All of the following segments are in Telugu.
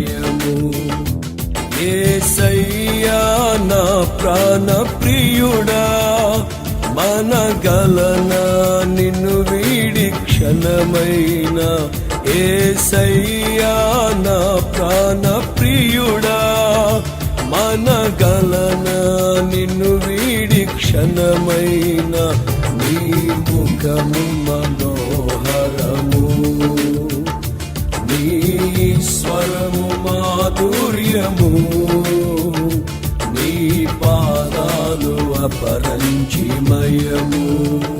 అపరంచిమయము ఏసయ్యా నా ప్రాణ ప్రియుడా మనగలన నిన్ను వీడి క్షణమైన. ఏసయ్యా నా ప్రాణ ప్రియుడా మనగలన నిన్ను వీడి క్షణమైన. నీ ముఖము అపరంచిమయము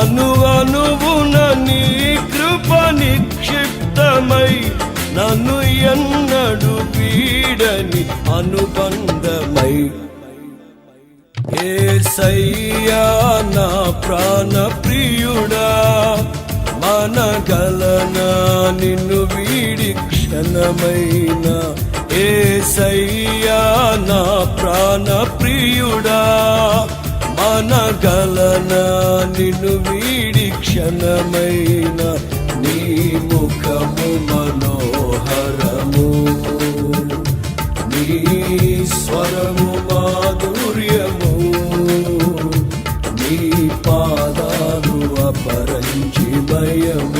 అనువనువున నీ కృప నిక్షిప్తమై నన్ను ఎన్నడు పీడని అనుబంధమై. ఏసయ్యా నా ప్రాణ ప్రియుడా మనగలనా నిన్ను వీడి క్షణమైన ఏసయ్యా నా ప్రాణ ప్రియుడా. మనగలనా నిన్ను వీడి క్షణమైన నీ ముఖము మనోహరము నీ స్వరము మాధుర్యము నీ పాదాలు అపరంచిమయము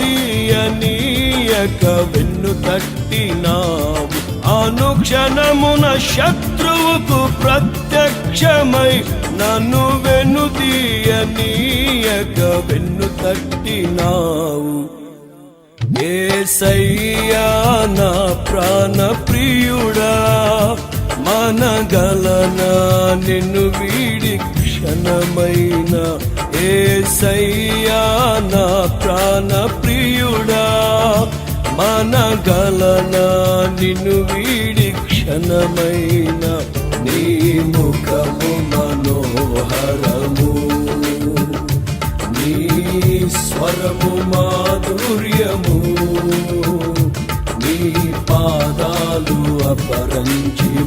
దీయనీయక వెన్ను తట్టినావు. అనుక్షణమున శత్రువుకు ప్రత్యక్షమై నన్ను వెనుదీయనీయక వెన్ను తట్టినావు. ఏసయ్యా నా ప్రాణ ప్రియుడా మనగలనా నిన్ను వీడి క్షణమైనా ఏసయ్యా నా ప్రాణ ప్రియుడా మనగలనా నిన్ను వీడి క్షణమైన నీ ముఖము మనోహరము. నీ స్వరము మాధుర్యము. నీ పాదాలు అపరంచిమయము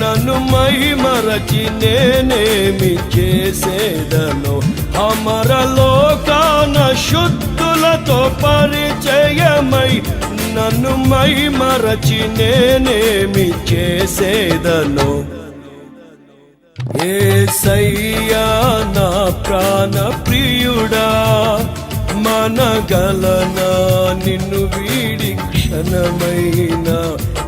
నన్ను మహిమరచి మరచి నేనేమి చేసేదను అమరలోకాన శుద్ధులతో పరిచయమై నన్ను మహిమరచి మరచి నేనేమి చేసేదను. ఏసయ్యా నా ప్రాణ ప్రియుడా మనగలనా నిన్ను వీడి క్షణమైనా